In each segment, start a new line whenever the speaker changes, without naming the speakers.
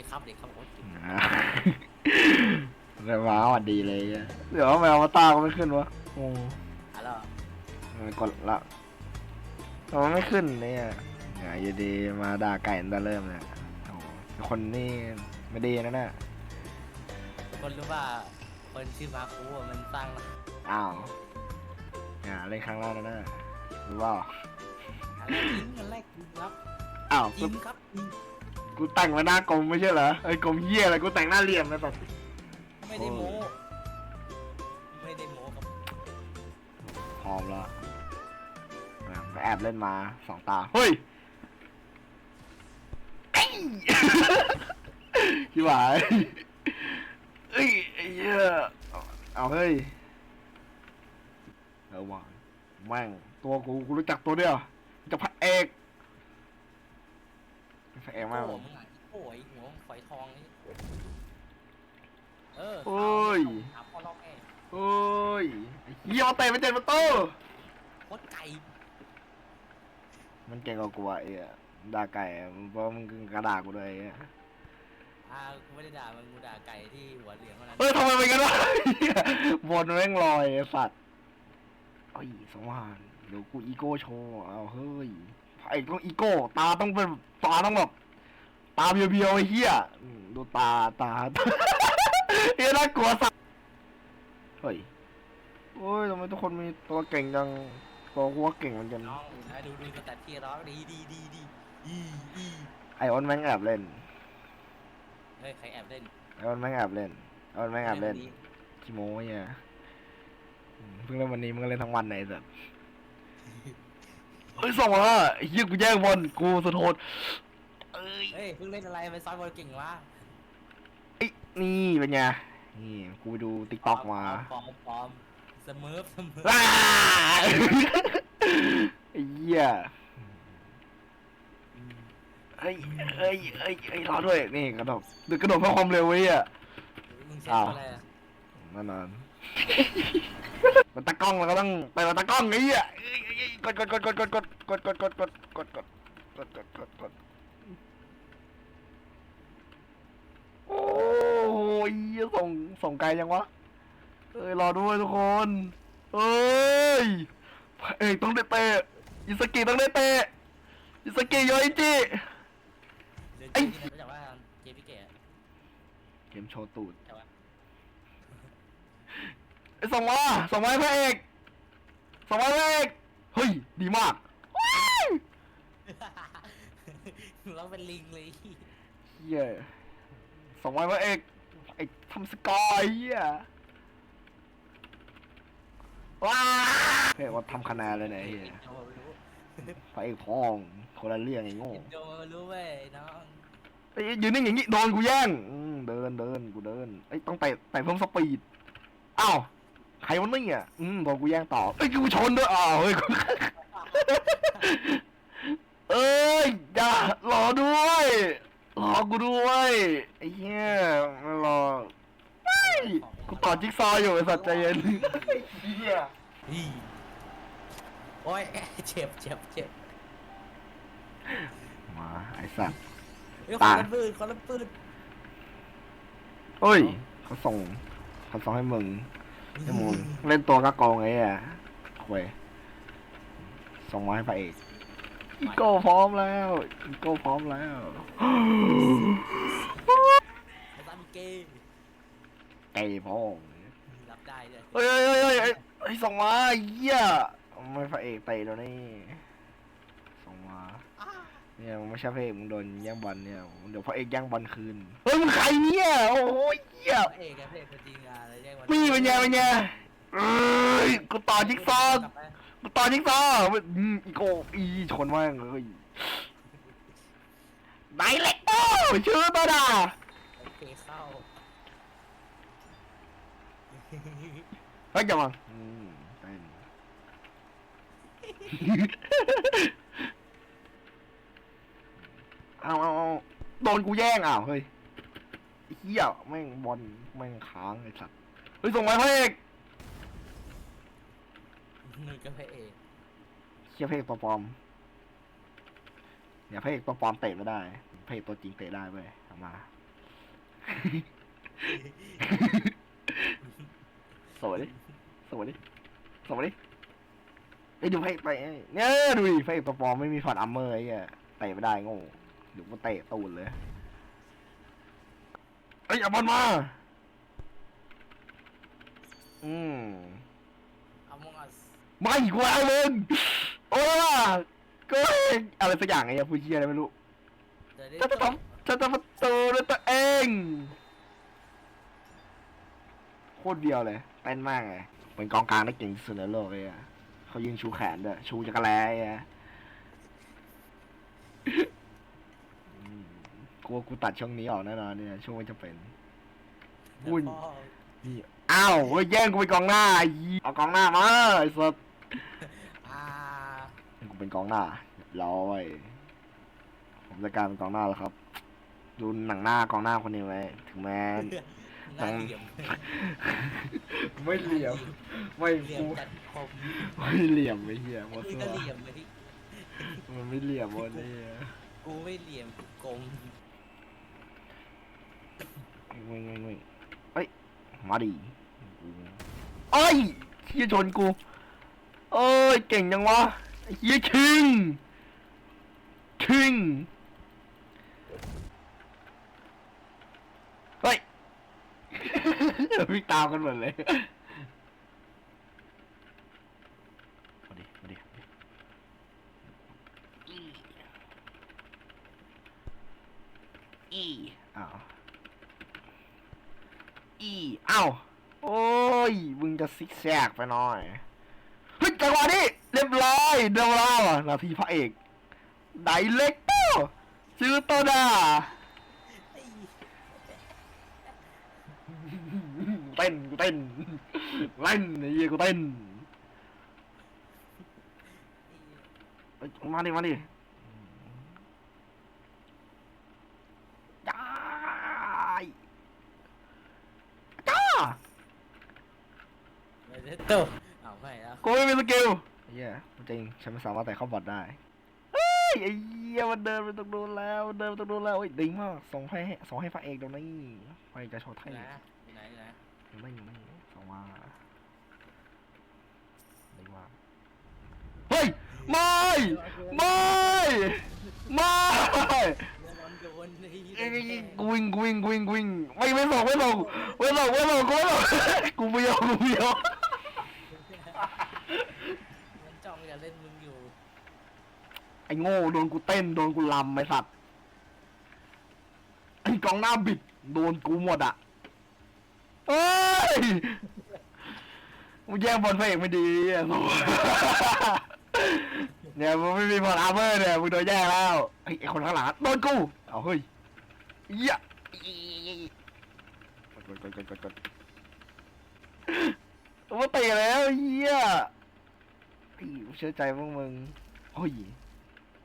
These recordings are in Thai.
ด็กครับเด็กครับโอ้ย
อ่าแต่ว้าวอะดีเลยอะเดี๋ยวทำไมอวตารก็ไม่ขึ้นวะโอ้
อะไรวะ
มันกดละทำไมไม่ขึ้นเนี่ยอย่าอยู่ดีมาด่าไก่ตั้งแต่เริ่มเนี่ยโอ้โหคนนี่ไม่ดีนะเนี่ย
คนรู้ว่าคนชื่อมาคูอะมันสร้างมา
อ้าวอย่าเล่นครั้งแรกนะเนี่ยรู้เปล่า
อะไรยิ้มกันแรกครับ
อ้าว
ยิ้มครับยิ้ม
กูแต่งมาหน้ากลมไม่ใช่เหรอไอ้ยกลมเหี้ยอะไรกูแต่งหน้าเหลี่ยมนะแบบ
ไม่ได้โม้ไม่ได้โม้ครับ
พร้อมแล้วอะไปแอบเล่นมาสองตาเฮ้ยเอ้ยพี่หวายเอ้ยไอ้เหี้ยเอาเอาเฮ้ยเอาวะแม่งตัวกูกูรู้จักตัวเดียวรู้จักพระเอกพระเอกมากเล
โอ้
ย
มึงอะโอ้ยหัวฝอยทองนี่เออ
โอ้ ย
ถามพ่อร้องแม่
โอ้ยไอ้เหี้ยมาเตะไปเจ็ดประตู
โคตรไก่
มันเก่งกว่ากูอะไอ้อะด่าไก่อะมึงเพราะมึงกระดากูด้วยไอ้อะ
อ่ากูไม่ได้ด่ามันกูด่าไก่ที่หัวเหลืองเท่านั้น
เฮ้ยทำไมเป็นกันวะเหี้ยบนแม่งลอยไอ้สัตว์เอ้ยสว่านเดี๋ยวกูอีโก้โชว์เอาเฮ้ยไอ้ต้องอีโก้ตาต้องเป็นตาต้องแบบตาเบียวๆไอ้เหี้ยอืมดูตาตา เฮ้ยน่ากลัวสัตว์ เฮ้ยโอ้ยทำไมทุกคนมีตัวเก่งจังตัวกูว่าเก่งเหมือนกัน
น้องนะดูดูสแตทที่ร้องดีดีดีดีอีอี
ไอออนแม่งแอบเล่น
เฮ้ยใครแอบเล่น
ไอออนแม่งแอบเล่นไอออนแม่งแอบเล่น
ดี
ขี้โม้เนี่ยอืมเพิ่งเล่นวันนี้มึงก็เล่นทั้งวันไหนสัสเฮ้ยส่งมาแล้วไอ้เหี้ยกูแย่งบอลกูสะโทษเอ้ย
เฮ้ยเพิ่งเล่นอะไรไปซ้อมบอลเก่งวะ
เอ้ยนี่เป็นไง นี่กูไปดูติ๊กต็อกมา
ปลอมปลอมเสมอเสมอ
ว้าไอ้เหี้ยเฮ้ยเฮ้ยเฮ้ยเฮ้ยรอด้วย นี่กระโดดดึกกระโดดเพื่อความเร็วไว้อะ
มึงเซ็ต
อ้าว
อะไรอะ
แน่นอนมันตะกล้องเราก็ต้องไปมันตะกล้องไอ้เหี้ยเอ้ยเอ้ยเอ้ยกดกดกดกดกดกดกดกดกดกดกดกดกดกดกดกดโอ้ ยเหี้ยส่งส่งไกลยังวะเอ้ยรอด้วยทุกคนเอ้ยเอ้ยต้องได้เตะอิสกิต้องได้เตะอิสกิโยอิจิ
เดี๋ยว
ไอ้
เจที่ไหนรู้จักว่าเจพิเกะ
เกมโชว์ตูด
ใช่ปะ
ไอ้ยส่งมาส่งมาให้พระเอกส่งมาให้พระเอกเฮ้ยดีมาก
เราเป็นลิงเลย
เฮียสองวันพระเอกไอ้ทำสกอร์เฮียว้าเฮ้ยว่าทำคะแนนเลยเนี่ยไอ้เฮีย
โดนรู้
พระเอกพ้องคนละเรื่องไอ้โง่
โดนรู้เว้ยน้อง
ไอ้ยยืนนิ่งอย่างงี้โดนกูแย่งอืมเดินเดินกูเดินไอ้ยต้องเตะเตะเพิ่มสปีดอ้าวใครวะเนี่ยอืมโดนกูแย่งต่อเอ้ยกูชนด้วยอ้าวเฮ้ยกูเอ้ยอย่ารอด้วย รอกูด้วยไอ้เหี้ยไม่รอกูต่อจิ๊กซอว์อยู่ไอ้สัตว์ใจเย็นเฮีย
อีโอ้ยเจ็บเจ็บเจ็บ
มาไอ้สัตว์
เฮ้ยค
ตา
นละปืนคนละปืน
เฮ้ยเขาส่งเขาส่งให้มึงให้มึงเล่นตัวกระกองไอ้อะคุยส่งมาให้พระเอก อีโก้พร้อมแล้วอีโก้พร้อมแล้ว
ไอ้ตามีเกย์
ไก่พร้อม
รับได้เลย
เฮ้ยเฮ้ยเฮ้ยเฮ้ยเฮ้ยส่งมาไอ้เหี้ยไม่พระเอกเตะแล้วนี่ส่งมา
อ้า
เนี่ยมึงไม่ใช่พระเอกมึงโดนแย่งบอลเนี่ย เดี๋ยวพระเอกแย่งบอลคืน เฮ้ยมึงใครเนี่ย โอ้ยเหี้ย
พระเอกกับพระเอกตัวจริงอะอะไรแยกวัน
นี่เป็นไงเป็นไงเอ้ยกูต่อจิ๊กซอว์
กลับไป
กู ต่อจิ๊กซอว์อืมอีโกอีชนแม่งเลยไดเล็กโอ้ชื่อตัวด่า
โอเคเข้า
เฮ้ยอย่ามาอืมเต้นเอาเอาเอาโดนกูแย่งอ้าวเฮ้ยไอ้เหี้ยแม่งบอลแม่งค้างไอ้สัตว์เฮ้ยส่งมาพระเอก
นึกกับพระเอก
เชี่ยพระเอกตัวปลอมอย่าพระเอกปลอมเตะไม่ได้พระเอกตัวจริงเตะได้เว้ยเอามา สวยดิสวยดิสวยดิไอ้ยดูไพ่ไปเนี่ยดูดิไพ่ตัวปลอมไม่มีฟอร์ดอัมเมอร์ไอ้เหี้ยเตะไม่ได้โง่เดี๋ยวกูเตะตูดเลยเอ้ยเอาบอลมา อืม
เอาม อัส
ไม่กูเอามึงโอ้ยก็อะไรสักอย่างไงอะพูดเชี่ยอะไรไม่รู้
เดี๋ยวได้
ฉันจะทำฉันจะประตูด้วยตัวเองโคตรเดียวเลยเต้นมากเลยเป็นกองกลางได้เก่งที่สุดในโลกเลยอะเขายิงชูแขนด้วยชูจักรแล้อะอืมกลัวกูตัดช่วงนี้ออกแน่นอนเนี่ยช่วงไม่จะเป็นอุ้ย
เดี๋วพ่อ
นี่อ้าวเฮ้ยแย่งกูเป็นกองหน้าไอ้ยี่เอากองหน้ามาไอ้สัส
อ่า
กูเป็นกองหน้าเรียบร้อย ผมจะกลารเป็นกองหน้าแล้วครับ ดูหนังหน้ากองหน้าคนนี้ไว้ ถึงแม้
หน้าเหลี่ยม
ไม่เหลี่ยม ไม่
เหลี่ย
กู
มจัดคม
ไม่เหลี่ยมไอ้เหี้ยหมด
นี่
ตั
ก็
ว
เหลี่ยมเลยที่
มันไม่เหลี่ยมวันนี้
กูไม่เหลี่ยมกูกลม
ไม่ไม่ไม่เอ้ย มาดิเอ้ยเฮียชนกู เอ้ยเก่งจังวะไอ้เฮียคิงคิงเฮ้ยวิ่งตามกันหมดเลยมาดิมาดิมาดิอีอีอ้าวอีอ้าวโอ้ยมึงจะซิกแซกไปหน่อยเฮ้ย จังหวะนี้เรียบร้อยเดี๋ยวเราอะนาทีพระเอกไดเล็กโตชื่อโตดา
ไอ้
เต้นกูเต้นเล่นไอ้เหี้ยกูเต้นเอ้ยมาดิมาดิได้จ้า
เดี๋ยวโตเอาไม่แล้ว
กูไม่มีสกิลไอ้เหี้ยจริงฉันไม่สามารถแต่เข้าบอดได้เฮ้ยไอ้เหี้ยมันเดินไปตรงนู้นแล้วมันเดินไปตรงนู้นแล้วโอ้ยดีมากส่งให้ส่งให้พระเอกตรงนี้พระเอกจะโชว์
อ
ไทย
ยู่ไหนอยู่ไหนอยู่ไหน
อยู่ไม่อยู่ไม่ส่งมาดีมากเฮ้ยไม่ไม่ไม่
เรือร้อนโดนไอ้
เอ้ย
แดง
กูวิ่งกูวิ่งกูวิ่งกูวิ่งไม่ไม่ส่งไม่ส่งไม่ส่งไม่ส่งกูไม่ส่งกูไม่ยอมกูไม่ยอม
มันจ้องจะเล่นมึงอยู่
ไอ้โง่โดนกูเต้นโดนกูลำไอ้สัตว์ไอ้กองหน้าบิดโดนกูหมดอะเอ้ยมึงแย่งบอลพระเอกไม่ดีอะเนี่ยมึงไม่มีพอร์อาร์เมอร์เนี่ยมึงโดนแย่งแล้วไอ้ไอ้คนข้างหลังอะโดนกูเอาเฮ้ยเหี้ยกดกดกดกดกดว่าเตะแล้วเหี้ยไอ้กูเชื่อใจพวกมึงเฮ้ย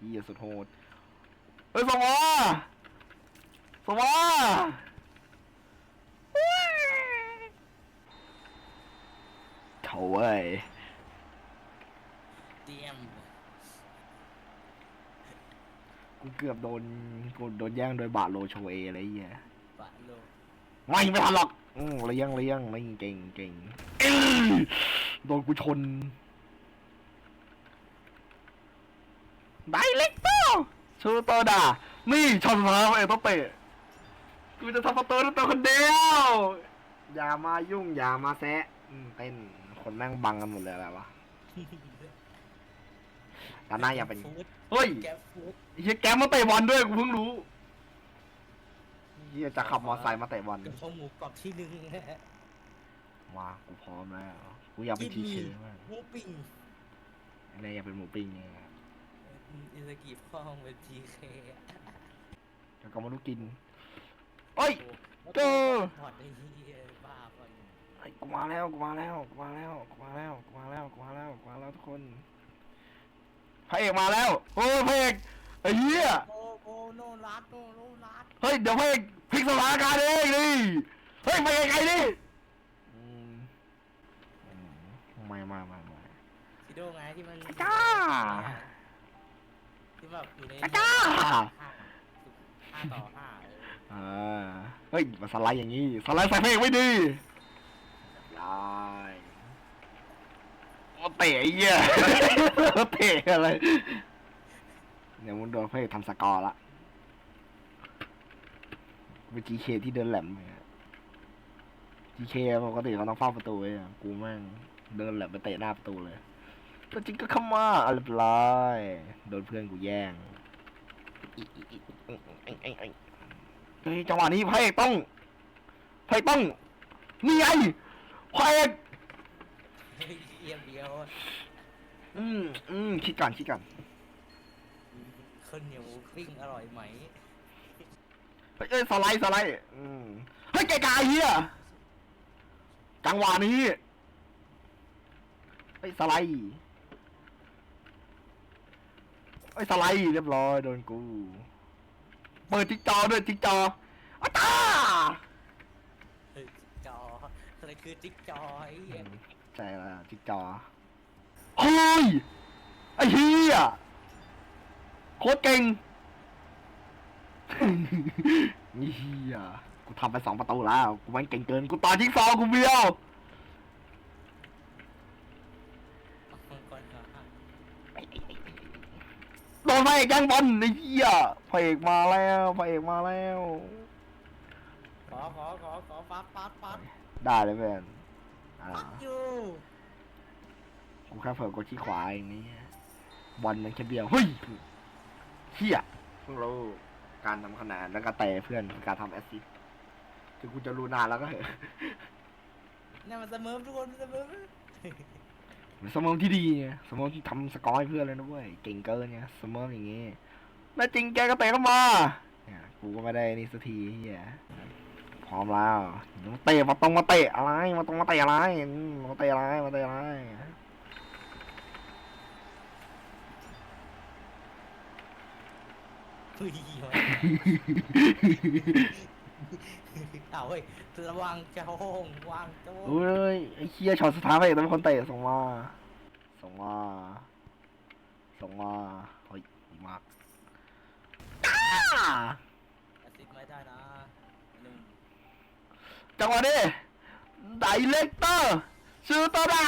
เหี้ยสุดโหด เฮ้ยสมอสมอโถ่เว้ย
เตรียม
กูเกือบโดนกูโดนแย่งโดยบาโลโชเออะไรเงี้ย
ปะโล
ไม่ไม่ทันหรอกอืมเลี้ยงเลี้ยงไม่เก่งเก่งเอ้ยโดนกูชน ไดเล็กโตชูโตดา นี่ชนมาเอต้องเตะกูจะทำประตูด้วยตัวคนเดียว อย่ามายุ่งอย่ามาแซะอืมเต้นคนแม่งบังกันหมดเลยอะไรวะด้านหน้าอย่าเป็น
ฟูด
เฮ้ย
แกฟูด
เฮียแกมมาเตะบอลด้วยกูเพิ่งรู้เฮียจะขับมอเตอร์ไซค์มาเตะบอล
กับข้าวหมูกรอบที่หนึ่ง
มากูพร้อมแล้วกูอยากเป็นทีเคมาก
หมูปิ้ง
ไอ้เนี่ยอยากเป็นหมูปิ้งไง
อิสกิพ่องเป็นทีเค
แล้วก็มาลูกกินเอ้ย เจอ
พอดไอ้เหี้ยบ้าไป
ไอ้ยกูมาแล้วกูมาแล้วกูมาแล้วกูมาแล้วกูมาแล้วกูมาแล้วกูมาแล้วทุกคนพระเอกมาแล้วโอ้พระเอกไอ้เหี้ย
โอ้โอ้โนรัดโนโนรัด
เฮ้ยเดี๋ยวพระเอกพลิกสถานการณ์เองดิเฮ้ยไปไกลๆดิอืมอืมไม่ไม่ไม่ไม่
ซิโดไงที่มัน
จ้า
ที่แบบอยู่ใน
จ้า
ห้าห้าต่อห้าเออ
อ่าเฮ้ยมาสไลด์อย่างนี้สไลด์ใส่เพลงไม่ดีได้โอ้เตะไอ้เหี้ยเตะอะไรเดี๋ยวมึงโดนเพลงทำสกอร์ละเป็นจีเคที่เดินแหลมจีเคปกติเขาต้องเฝ้าประตูไว้อะกูแม่งเดินแหลมไปเตะหน้าประตูเลย ก็จริงก็เข้ามาอะไรไปเลยโดนเพื่อนกูแย่งไอ้ไอ้ไอ้เฮ้ยจังหวะนี้พระเอกต้องพระเอกต้องนี่ไงพระเอก
เอียงเดียว
อืมอืมคิดก่อนคิดก่อน
ข้าวเหนียวปิ้งอร่อยไหม
เฮ้ยเอ้สไลด์สไลด์อืมเฮ้ยไกลๆเฮียจังหวะนี้เฮ้ยสไลด์ เฮ้ยสไลด์เรียบร้อยโดนกู เปิดจิ๊กจอด้วยจิ๊กจออ้าตา
เฮ้ยจออะไรคือจิ๊กจอไอ้เหี้ย
ใช่แล้วจิ๊กจอเฮ้ยไอ้เฮียโคตรเก่งนี่เฮียกูทำไปสองประตูแล้ว กูมันเก่งเกิน กูต่อจิ๊กซอว์กูเบี้ยว
มังกรขาหัก
โดนพระเอกยังบอลไอ้เหี้ยพระเอกมาแล้วพระเอกมาแล้ว
ขอขอขอขอปั๊บปั๊บปั๊บ
ได้เลยเพื่อนอ่า
ปั๊บอยู่
กูแค่เผลอกดที่ขวาอย่างนี้บอลมันแค่เบี้ยวเฮ้ยเหี้ยเพิ่งรู้การทำคะแนนแล้วก็เตะเพื่อนคือการทำแอสซิสต์ถึงกูจะรู้นานแล้วก็เหอะ
เนี่ยมันเสมอทุกคนมันเสมอ
มัน สมองที่ดีไงสมองที่ทำสกอร์ให้เพื่อนเลยนะเว้ยเก่งเกินไงสมองอย่างงี้แม่จริงแกก็เตะเข้ามาเนี่ยกูก็ไม่ได้นี่สักทีเฮียพร้อมแล้วมาเตะมาตรงมาเตะอะไรมาตรงมาเตะอะไรอืมมาเตะอะไรมาเตะอะไร
เฮ้ย เอาเฮ้ยระวังเจ้าห้องวางโจ้
เฮ้ยไอ้เคียช็อตสุดท้ายพระเอกต้องเป็นคนเตะส่งมาส่งมาส่งมาเฮ้ยดีมากอ้า
แอสซิดไม่ได้นะหนึ่ง
จังหวะนี้ไดเรกเตอร์ชูโตดา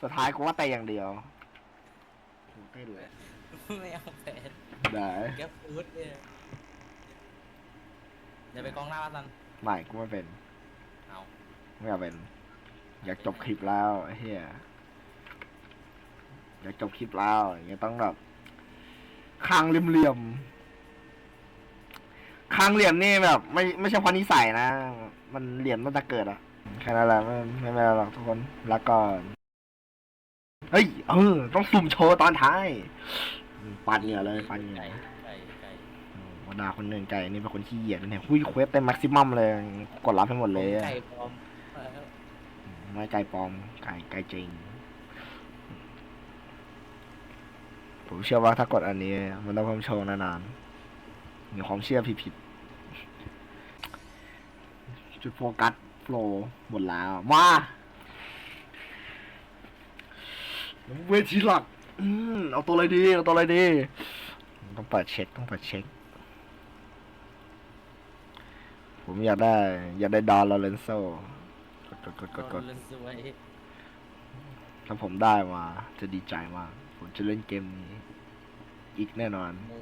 สุดท้ายกูว่าเตะอย่างเดียวเต้นเลย
ไม่เอาแผน
ได้
แกฟูดเนี่ย เดี๋ยวไปกองหน้ามาสัน
ไม่กูไม่เป็น
เอา
ไม่อยากเป็น อยากจบคลิปแล้วไอ้เฮียอยากจบคลิปแล้วอย่างเงี้ยต้องแบบคางเหลี่ยมๆคางเหลี่ยมนี่แบบ ไม่ไม่ใช่เพราะนิสัยนะ มันเหลี่ยมตั้งแต่เกิดอะแค่นั้นแหละไม่ไม่เป็นไรหรอกทุกคนแล้วก็เฮ้ยเออต้องสุ่มโชว์ตอนท้ายปัดเหงื่อเลยปัดเหงื่อ
ไก่ไก่ไก่
ว ดาคนหนึ่งไก่นี่เป็นคนขี้เหยียดนะเนี่ยหุ้ยเควสเต็มแม็กซิมัมเลยกดรับให้หมดเลยอะ
ไก่ปลอมเออ
ไม่ไก่ปลอมไก่ไก่จริง ผมเชื่อว่าถ้ากดอันนี้ มันต้องเพิ่มโชว์นานๆมีความเชื่อผิดๆจุดโฟกัสโฟลว์หมดแล้วมาเวทีหลักอืมเอาตัวอะไรดี เอาตัวอะไรดี ต้องเปิดเช็ค ต้องเปิดเช็ค ผมอยากได้ อยากได้ดอนลอเรนโซกดกดกดกดกด
โนเล่นสวย
ถ้าผมได้มาจะดีใจมาก ผมจะเล่นเกมนี้ อีกแน่นอน
โม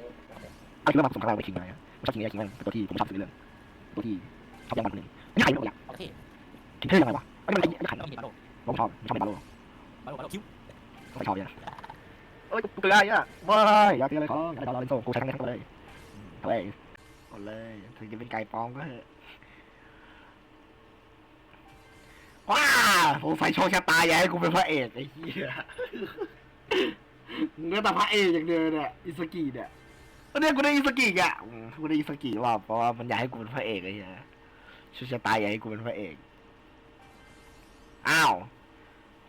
เอาคิดว่ามาสงครามไปคิงไงผมชอบคิงไงคิงไงเป็นตัวที่ผมชอบซื้อเรื่องตัวที่ชอบยังมันหนึ่งไม่ใครไม่รู้อยาก
โอเค
คิงเท่ยังไงวะไอ้มันไอ้ไอ้ขัน
ต้องมีบาโล
ผมชอบผมชอบเป็นบาโล
บาโลบาโลคิ้ว
ผมชอบเนี่ยเอ้ยกูเกลืออะไม่อยากกินอะไรของอยากได้ดอลลาร์เลนโซกูใช้ทั้งนี้ทั้งเลยเอาเลยเลย ถึงจะเป็นไก่ปลอมก็เถอะว้าผมใส่โชว์ชะตาอย่าให้กูเป็นพระเอกไอ้เหี้ยมึงก็แต่พระเอกอย่างเดียวเนี่ยอิสกิเนี่ยก็เนี่ยกูได้อิสกิอะกูได้อิสกิว่าเพราะว่ามันอยากให้กูเป็นพระเอกไอ้เหี้ยโชว์ชะตาอยากให้กูเป็นพระเอกอ้าว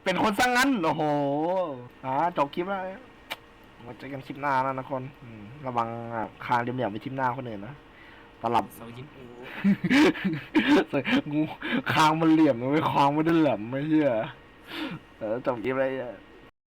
เป็นคนสร้างงั้นโอ้โหอ่าจบคลิปแล้วมาเจอกันคลิปหน้านะนะคนระวังคางเหลี่ยมๆไปทิมหน้าคนอื่นนะ ตลับ
เสายิมอู
งูคางมันเหลี่ยมมันไม่คางไม่ได้แหลมไม่เชื่อเออจบคลิปเลยอะ